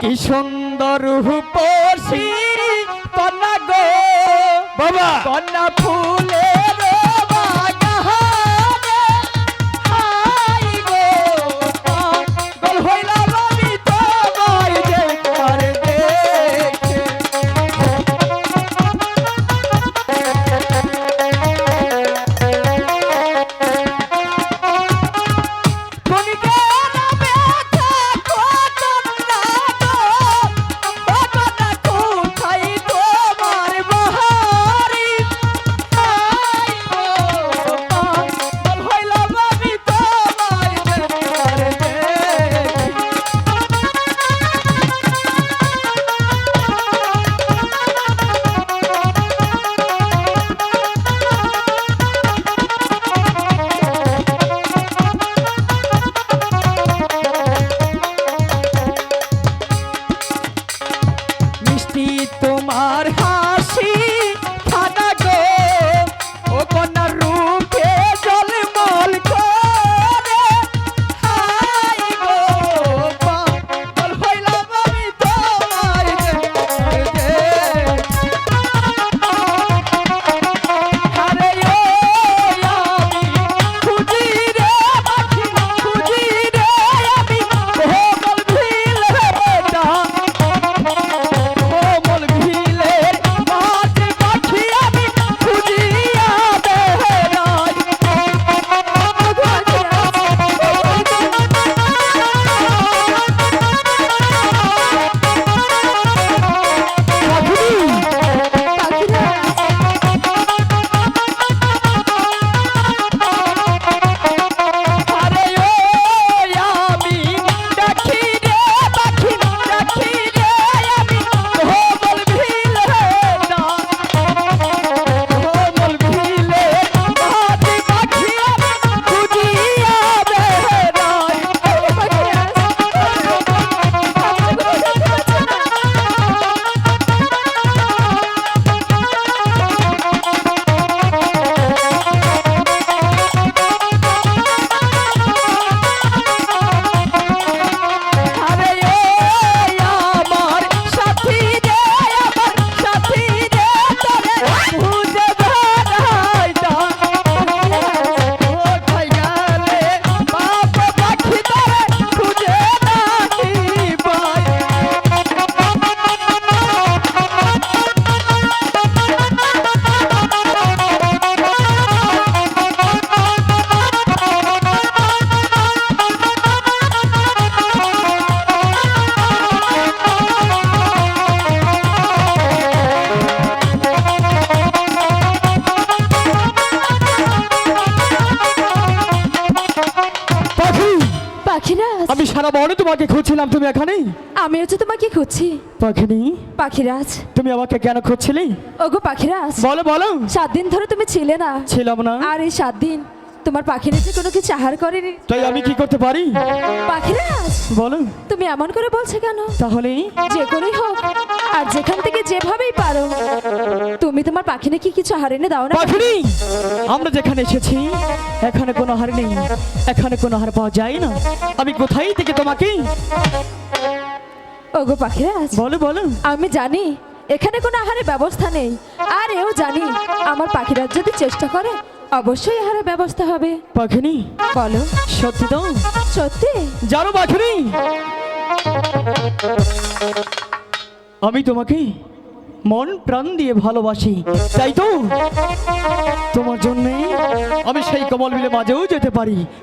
কি সুন্দর রূপসী কন্যা গো। বাবা! কন্যা ফুলের তোমার হাসি সারা বনে তোমাকে খুঁজছিলাম। তুমি এখানে? আমি হচ্ছে তোমাকে খুঁজছি। পাখিনি। পাখিরাজ। তুমি আমাকে কেন খুঁজছিলে? ওগো পাখিরাজ। বলো বলো। সাত দিন ধরে তুমি ছিলে না। ছিলাম না। আর এই সাত দিন তোমার পাখিরা যে কোনো কিছু আহার করেনি। তাই আমি কি করতে পারি? পাখিরাজ! বলো। তুমি এমন করে বলছো কেন? তাহলে? যে করেই হোক আর যেখান থেকে যেভাবেই পারো পাখি নাকি কিছু আহার এনে দাও না পাখিনি আমরা যেখানে এসেছি এখানে কোনো হার নেই। এখানে কোনো হার পাওয়া যায় না। আমি কোথায় থেকে তোমাকে? ওগো পাখিরাজ বলো বলো। আমি জানি এখানে কোনো আহারের ব্যবস্থা নেই। আর এও জানি আমার পাখিরা যদি চেষ্টা করে অবশ্যই আহারের ব্যবস্থা হবে। পাখিনি বলো। সত্যি তো? সত্যি? জানো পাখিনি আমি তোমাকে মন প্রাণ দিয়ে ভালোবাসি। তাই তো? তোমার জন্যে আমি সেই কমল মিলে মাঝেও যেতে পারি।